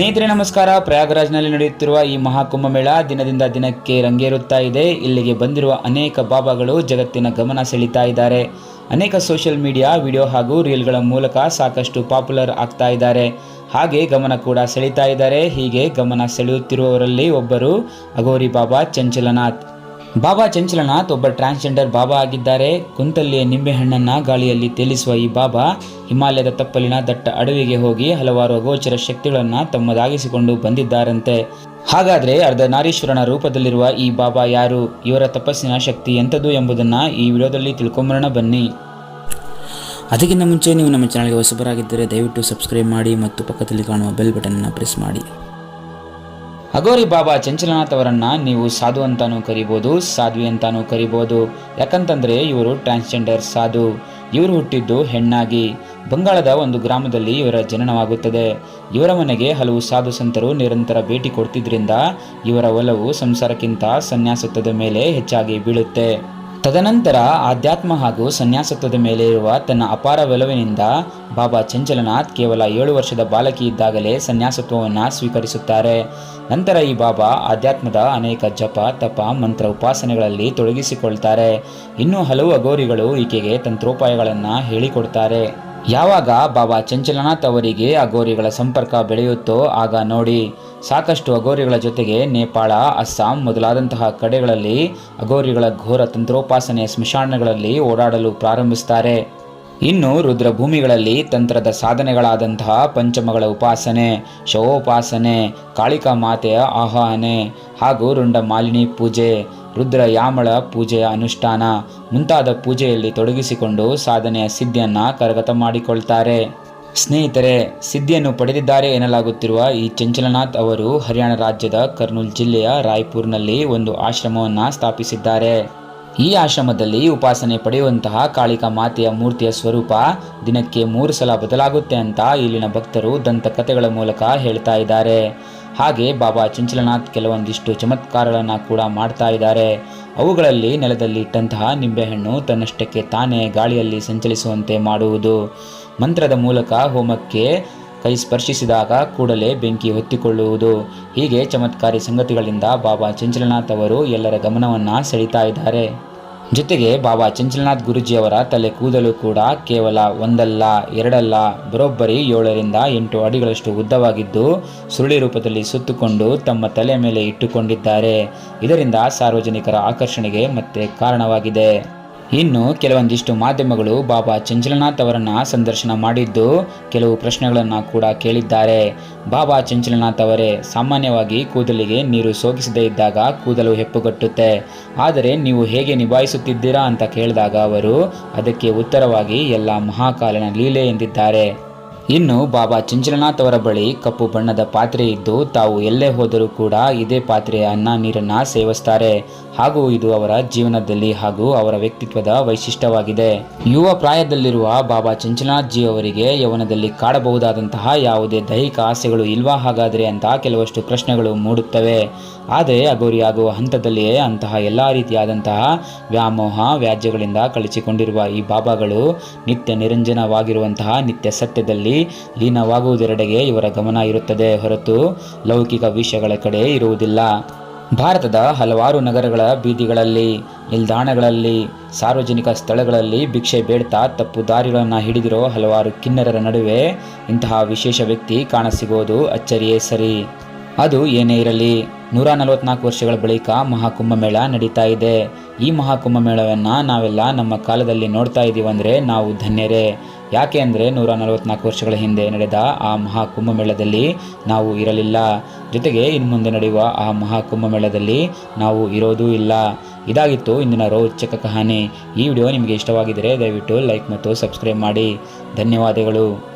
ಸ್ನೇಹಿತರೆ, ನಮಸ್ಕಾರ. ಪ್ರಯಾಗರಾಜ್ನಲ್ಲಿ ನಡೆಯುತ್ತಿರುವ ಈ ಮಹಾಕುಂಭಮೇಳ ದಿನದಿಂದ ದಿನಕ್ಕೆ ರಂಗೇರುತ್ತಾ ಇದೆ. ಇಲ್ಲಿಗೆ ಬಂದಿರುವ ಅನೇಕ ಬಾಬಾಗಳು ಜಗತ್ತಿನ ಗಮನ ಸೆಳೀತಾ ಇದ್ದಾರೆ. ಅನೇಕ ಸೋಷಿಯಲ್ ಮೀಡಿಯಾ, ವಿಡಿಯೋ ಹಾಗೂ ರೀಲ್ಗಳ ಮೂಲಕ ಸಾಕಷ್ಟು ಪಾಪ್ಯುಲರ್ ಆಗ್ತಾ ಇದ್ದಾರೆ. ಹಾಗೆ ಗಮನ ಕೂಡ ಸೆಳೀತಾ ಇದ್ದಾರೆ. ಹೀಗೆ ಗಮನ ಸೆಳೆಯುತ್ತಿರುವವರಲ್ಲಿ ಒಬ್ಬರು ಅಗೋರಿ ಬಾಬಾ ಚಂಚಲನಾಥ್. ಬಾಬಾ ಚಂಚಲನಾಥ್ ಒಬ್ಬ ಟ್ರಾನ್ಸ್ಜೆಂಡರ್ ಬಾಬಾ ಆಗಿದ್ದಾರೆ. ಕುಂತಲ್ಲಿಯ ನಿಂಬೆಹಣ್ಣನ್ನು ಗಾಳಿಯಲ್ಲಿ ತೇಲಿಸುವ ಈ ಬಾಬಾ ಹಿಮಾಲಯದ ತಪ್ಪಲಿನ ದಟ್ಟ ಅಡವಿಗೆ ಹೋಗಿ ಹಲವಾರು ಅಗೋಚರ ಶಕ್ತಿಗಳನ್ನು ತಮ್ಮದಾಗಿಸಿಕೊಂಡು ಬಂದಿದ್ದಾರಂತೆ. ಹಾಗಾದ್ರೆ ಅರ್ಧನಾರೀಶ್ವರನ ರೂಪದಲ್ಲಿರುವ ಈ ಬಾಬಾ ಯಾರು? ಇವರ ತಪಸ್ಸಿನ ಶಕ್ತಿ ಎಂಥದ್ದು ಎಂಬುದನ್ನ ಈ ವಿಡಿಯೋದಲ್ಲಿ ತಿಳ್ಕೊಂಬರೋಣ ಬನ್ನಿ. ಅದಕ್ಕಿಂತ ಮುಂಚೆ ನೀವು ನಮ್ಮ ಚಾನಲ್ಗೆ ಹೊಸಬರಾಗಿದ್ದರೆ ದಯವಿಟ್ಟು ಸಬ್ಸ್ಕ್ರೈಬ್ ಮಾಡಿ ಮತ್ತು ಪಕ್ಕದಲ್ಲಿ ಕಾಣುವ ಬೆಲ್ ಬಟನ್ನ ಪ್ರೆಸ್ ಮಾಡಿ. ಅಗೋರಿ ಬಾಬಾ ಚಂಚಲನಾಥ್ ಅವರನ್ನ ನೀವು ಸಾಧು ಅಂತಾನೂ ಕರಿಬೋದು, ಸಾಧ್ವಿ ಅಂತಾನೂ ಕರಿಬೋದು. ಯಾಕಂತಂದ್ರೆ ಇವರು ಟ್ರಾನ್ಸ್ಜೆಂಡರ್ ಸಾಧು. ಇವರು ಹುಟ್ಟಿದ್ದು ಹೆಣ್ಣಾಗಿ. ಬಂಗಾಳದ ಒಂದು ಗ್ರಾಮದಲ್ಲಿ ಇವರ ಜನನವಾಗುತ್ತದೆ. ಇವರ ಮನೆಗೆ ಹಲವು ಸಾಧು ಸಂತರು ನಿರಂತರ ಭೇಟಿ ಕೊಡ್ತಿದ್ರಿಂದ ಇವರ ಒಲವು ಸಂಸಾರಕ್ಕಿಂತ ಸನ್ಯಾಸತ್ವದ ಮೇಲೆ ಹೆಚ್ಚಾಗಿ ಬೀಳುತ್ತೆ. ತದನಂತರ ಆಧ್ಯಾತ್ಮ ಹಾಗೂ ಸನ್ಯಾಸತ್ವದ ಮೇಲೆ ಇರುವ ತನ್ನ ಅಪಾರ ಒಲವಿನಿಂದ ಬಾಬಾ ಚಂಚಲನಾಥ್ ಕೇವಲ ಏಳು ವರ್ಷದ ಬಾಲಕಿ ಇದ್ದಾಗಲೇ ಸನ್ಯಾಸತ್ವವನ್ನು ಸ್ವೀಕರಿಸುತ್ತಾರೆ. ನಂತರ ಈ ಬಾಬಾ ಆಧ್ಯಾತ್ಮದ ಅನೇಕ ಜಪ, ತಪ, ಮಂತ್ರ, ಉಪಾಸನೆಗಳಲ್ಲಿ ತೊಡಗಿಸಿಕೊಳ್ತಾರೆ. ಇನ್ನೂ ಹಲವು ಅಗೋರಿಗಳು ಈಕೆಗೆ ತಂತ್ರೋಪಾಯಗಳನ್ನು ಹೇಳಿಕೊಡ್ತಾರೆ. ಯಾವಾಗ ಬಾಬಾ ಚಂಚಲನಾಥ್ ಅವರಿಗೆ ಅಗೋರಿಗಳ ಸಂಪರ್ಕ ಬೆಳೆಯುತ್ತೋ ಆಗ ನೋಡಿ. ಸಾಕಷ್ಟು ಅಗೋರಿಗಳ ಜೊತೆಗೆ ನೇಪಾಳ, ಅಸ್ಸಾಂ ಮೊದಲಾದಂತಹ ಕಡೆಗಳಲ್ಲಿ ಅಗೋರಿಗಳ ಘೋರ ತಂತ್ರೋಪಾಸನೆಯ ಸ್ಮಶಾನಗಳಲ್ಲಿ ಓಡಾಡಲು ಪ್ರಾರಂಭಿಸುತ್ತಾರೆ ಇನ್ನು ರುದ್ರಭೂಮಿಗಳಲ್ಲಿ ತಂತ್ರದ ಸಾಧನೆಗಳಾದಂತಹ ಪಂಚಮಗಳ ಉಪಾಸನೆ, ಶವೋಪಾಸನೆ, ಕಾಳಿಕಾ ಮಾತೆಯ ಆಹ್ವಾನೆ ಹಾಗೂ ರುಂಡ ಮಾಲಿನಿ ಪೂಜೆ, ರುದ್ರ ಯಾಮಳ ಪೂಜೆಯ ಅನುಷ್ಠಾನ ಮುಂತಾದ ಪೂಜೆಯಲ್ಲಿ ತೊಡಗಿಸಿಕೊಂಡು ಸಾಧನೆಯ ಸಿದ್ಧಿಯನ್ನು ಕರಗತ ಮಾಡಿಕೊಳ್ತಾರೆ. ಸ್ನೇಹಿತರೆ, ಸಿದ್ಧಿಯನ್ನು ಪಡೆದಿದ್ದಾರೆ ಎನ್ನಲಾಗುತ್ತಿರುವ ಈ ಚಂಚಲನಾಥ್ ಅವರು ಹರಿಯಾಣ ರಾಜ್ಯದ ಕರ್ನೂಲ್ ಜಿಲ್ಲೆಯ ರಾಯ್ಪುರ್ನಲ್ಲಿ ಒಂದು ಆಶ್ರಮವನ್ನು ಸ್ಥಾಪಿಸಿದ್ದಾರೆ. ಈ ಆಶ್ರಮದಲ್ಲಿ ಉಪಾಸನೆ ಪಡೆಯುವಂತಹ ಕಾಳಿಕಾ ಮಾತೆಯ ಮೂರ್ತಿಯ ಸ್ವರೂಪ ದಿನಕ್ಕೆ ಮೂರು ಸಲ ಬದಲಾಗುತ್ತೆ ಅಂತ ಇಲ್ಲಿನ ಭಕ್ತರು ದಂತಕಥೆಗಳ ಮೂಲಕ ಹೇಳ್ತಾ ಇದ್ದಾರೆ. ಹಾಗೆ ಬಾಬಾ ಚಂಚಲನಾಥ್ ಕೆಲವೊಂದಿಷ್ಟು ಚಮತ್ಕಾರಗಳನ್ನು ಕೂಡ ಮಾಡ್ತಾ ಇದ್ದಾರೆ. ಅವುಗಳಲ್ಲಿ ನೆಲದಲ್ಲಿ ಇಟ್ಟಂತಹ ನಿಂಬೆಹಣ್ಣು ತನ್ನಷ್ಟಕ್ಕೆ ತಾನೇ ಗಾಳಿಯಲ್ಲಿ ಸಂಚಲಿಸುವಂತೆ ಮಾಡುವುದು. ಮಂತ್ರದ ಮೂಲಕ ಹೋಮಕ್ಕೆ ಕೈ ಸ್ಪರ್ಶಿಸಿದಾಗ ಕೂಡಲೇ ಬೆಂಕಿ ಹೊತ್ತಿಕೊಳ್ಳುವುದು. ಹೀಗೆ ಚಮತ್ಕಾರಿ ಸಂಗತಿಗಳಿಂದ ಬಾಬಾ ಚಂಚಲನಾಥ್ ಅವರು ಎಲ್ಲರ ಗಮನವನ್ನು ಸೆಳೀತಾ ಇದ್ದಾರೆ. ಜೊತೆಗೆ ಬಾಬಾ ಚಂಚಲನಾಥ್ ಗುರುಜಿಯವರ ತಲೆ ಕೂದಲು ಕೂಡ ಕೇವಲ ಒಂದಲ್ಲ, ಎರಡಲ್ಲ, ಬರೋಬ್ಬರಿ ಏಳರಿಂದ ಎಂಟು ಅಡಿಗಳಷ್ಟು ಉದ್ದವಾಗಿದ್ದು, ಸುರುಳಿ ರೂಪದಲ್ಲಿ ಸುತ್ತುಕೊಂಡು ತಮ್ಮ ತಲೆ ಮೇಲೆ ಇಟ್ಟುಕೊಂಡಿದ್ದಾರೆ. ಇದರಿಂದ ಸಾರ್ವಜನಿಕರ ಆಕರ್ಷಣೆಗೆ ಮತ್ತೆ ಕಾರಣವಾಗಿದೆ. ಇನ್ನು ಕೆಲವೊಂದಿಷ್ಟು ಮಾಧ್ಯಮಗಳು ಬಾಬಾ ಚಂಚಲನಾಥ್ ಅವರನ್ನು ಸಂದರ್ಶನ ಮಾಡಿದ್ದು ಕೆಲವು ಪ್ರಶ್ನೆಗಳನ್ನು ಕೂಡ ಕೇಳಿದ್ದಾರೆ. ಬಾಬಾ ಚಂಚಲನಾಥ್ ಅವರೇ ಸಾಮಾನ್ಯವಾಗಿ ಕೂದಲಿಗೆ ನೀರು ಸೋಗಿಸದೇ ಇದ್ದಾಗ ಕೂದಲು ಹೆಪ್ಪುಗಟ್ಟುತ್ತೆ. ಆದರೆ ನೀವು ಹೇಗೆ ನಿಭಾಯಿಸುತ್ತಿದ್ದೀರಾ ಅಂತ ಕೇಳಿದಾಗ ಅವರು ಅದಕ್ಕೆ ಉತ್ತರವಾಗಿ ಎಲ್ಲ ಮಹಾಕಾಲನ ಲೀಲೆ ಎಂದಿದ್ದಾರೆ. ಇನ್ನು ಬಾಬಾ ಚಿಂಚಲನಾಥ್ ಅವರ ಬಳಿ ಕಪ್ಪು ಬಣ್ಣದ ಪಾತ್ರೆ ಇದ್ದು, ತಾವು ಎಲ್ಲೇ ಹೋದರೂ ಕೂಡ ಇದೇ ಪಾತ್ರೆಯ ಅನ್ನ ನೀರನ್ನ ಸೇವಿಸ್ತಾರೆ. ಹಾಗೂ ಇದು ಅವರ ಜೀವನದಲ್ಲಿ ಹಾಗೂ ಅವರ ವ್ಯಕ್ತಿತ್ವದ ವೈಶಿಷ್ಟ್ಯವಾಗಿದೆ. ಯುವ ಪ್ರಾಯದಲ್ಲಿರುವ ಬಾಬಾ ಚಿಂಚಲನಾಥ್ ಜಿ ಅವರಿಗೆ ಯವನದಲ್ಲಿ ಕಾಡಬಹುದಾದಂತಹ ಯಾವುದೇ ದೈಹಿಕ ಆಸೆಗಳು ಇಲ್ವಾ ಹಾಗಾದರೆ ಅಂತ ಕೆಲವಷ್ಟು ಪ್ರಶ್ನೆಗಳು ಮೂಡುತ್ತವೆ. ಆದರೆ ಅಗೋರಿಯಾಗುವ ಹಂತದಲ್ಲಿಯೇ ಅಂತಹ ಎಲ್ಲ ರೀತಿಯಾದಂತಹ ವ್ಯಾಮೋಹ ವ್ಯಾಜ್ಯಗಳಿಂದ ಕಳಿಸಿಕೊಂಡಿರುವ ಈ ಬಾಬಾಗಳು ನಿತ್ಯ ನಿರಂಜನವಾಗಿರುವಂತಹ ನಿತ್ಯ ಸತ್ಯದಲ್ಲಿ ಲೀನವಾಗುವುದೆರಡೆಗೆ ಇವರ ಗಮನ ಇರುತ್ತದೆ ಹೊರತು ಲೌಕಿಕ ವಿಷಯಗಳ ಕಡೆ ಇರುವುದಿಲ್ಲ. ಭಾರತದ ಹಲವಾರು ನಗರಗಳ ಬೀದಿಗಳಲ್ಲಿ, ನಿಲ್ದಾಣಗಳಲ್ಲಿ, ಸಾರ್ವಜನಿಕ ಸ್ಥಳಗಳಲ್ಲಿ ಭಿಕ್ಷೆ ಬೇಡ್ತಾ ತಪ್ಪು ದಾರಿಗಳನ್ನು ಹಿಡಿದಿರೋ ಹಲವಾರು ಕಿನ್ನರರ ನಡುವೆ ಇಂತಹ ವಿಶೇಷ ವ್ಯಕ್ತಿ ಕಾಣಸಿಗೋದು ಅಚ್ಚರಿಯೇ ಸರಿ. ಅದು ಏನೇ ಇರಲಿ, ನೂರ ನಲವತ್ನಾಲ್ಕು ವರ್ಷಗಳ ಬಳಿಕ ಮಹಾಕುಂಭಮೇಳ ನಡೀತಾ ಇದೆ. ಈ ಮಹಾಕುಂಭಮೇಳವನ್ನು ನಾವೆಲ್ಲ ನಮ್ಮ ಕಾಲದಲ್ಲಿ ನೋಡ್ತಾ ಇದ್ದೀವಂದರೆ ನಾವು ಧನ್ಯರೇ. ಯಾಕೆ ಅಂದರೆ ನೂರ ನಲವತ್ನಾಲ್ಕು ವರ್ಷಗಳ ಹಿಂದೆ ನಡೆದ ಆ ಮಹಾಕುಂಭಮೇಳದಲ್ಲಿ ನಾವು ಇರಲಿಲ್ಲ. ಜೊತೆಗೆ ಇನ್ನು ಮುಂದೆ ನಡೆಯುವ ಆ ಮಹಾಕುಂಭಮೇಳದಲ್ಲಿ ನಾವು ಇರೋದೂ ಇಲ್ಲ. ಇದಾಗಿತ್ತು ಇಂದಿನ ರೋಚಕ ಕಹಾನಿ. ಈ ವಿಡಿಯೋ ನಿಮಗೆ ಇಷ್ಟವಾಗಿದ್ದರೆ ದಯವಿಟ್ಟು ಲೈಕ್ ಮತ್ತು ಸಬ್ಸ್ಕ್ರೈಬ್ ಮಾಡಿ. ಧನ್ಯವಾದಗಳು.